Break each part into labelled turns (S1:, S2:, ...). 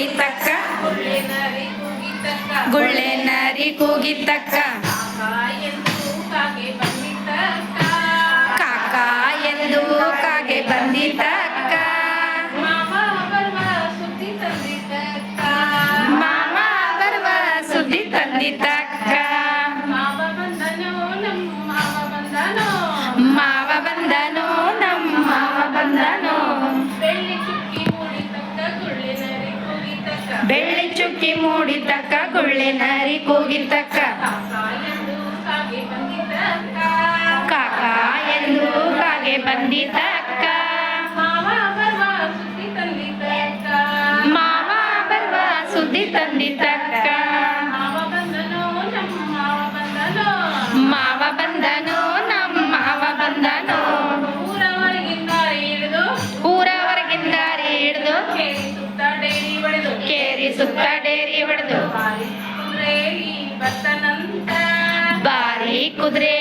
S1: ಕುಣಿತಕ್ಕ
S2: ಗುಳ್ಳೆನರಿ ಕೂಗಿತಕ್ಕ. ಕಾಕ ಎಂದು ಕಾಗೆ ಬಂದಿತಕ್ಕ.
S1: ಮಾಮ ಬರುವ ಸುದ್ದಿ ತಂದಿತಕ್ಕ.
S2: ಬೆಳ್ಳಿ ಚುಕ್ಕಿ
S1: ಮೂಡಿದ್ದಕ್ಕ ಗುಳ್ಳೆ ನರಿ ಕೂಗಿತಕ್ಕ
S2: ಕಾಕ ಎಂದು ಕಾಗೆ ಬಂದಿದ್ದ ಸುತ್ತ ಡೇರಿ ಹೊಡೆದು
S1: ಬಾರಿ ಕುದುರೆ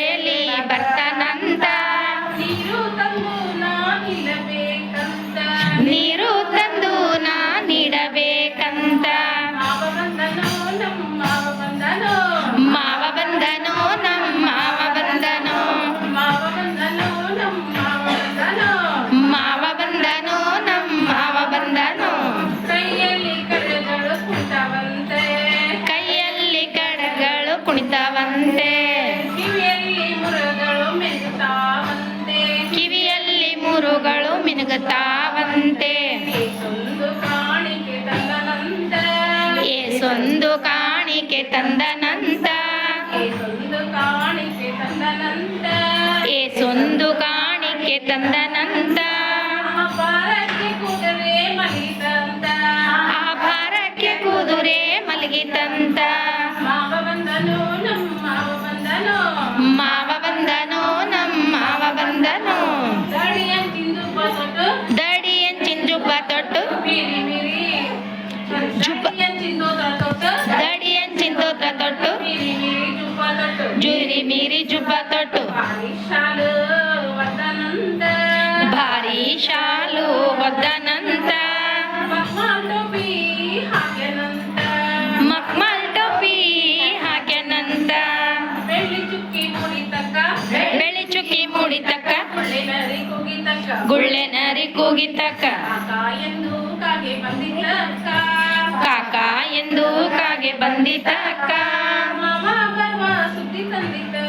S2: ಕಿವಿಯಲ್ಲಿ ಮುರುಗಳು
S1: ಮಿನುಗುತ್ತಾವಂತೆ ಏಸೊಂದು ಕಾಣಿಕೆ ತಂದನಂತ
S2: ನಂತ ಕಾಣಿಕೆ ತಂದನಂತ
S1: ಒಗ್ಗಟ್ಟು
S2: ಭಾರಿ ಶಾಲು
S1: ಒದ್ದನಂತ ಮಕ್ಮಲ್ ಟೋಪಿ ಹಾಕ್ಯನಂತ ಬೆಳಿ ಚುಕ್ಕಿ ಮುಡಿತಕ್ಕ ಗುಳ್ಳೆ ನರಿ
S2: ಎಂದು ಕಾಗೆ
S1: ಬಂದಿತಕ್ಕ
S2: ಸುದ್ದಿ
S1: ತಂದಿದ್ದ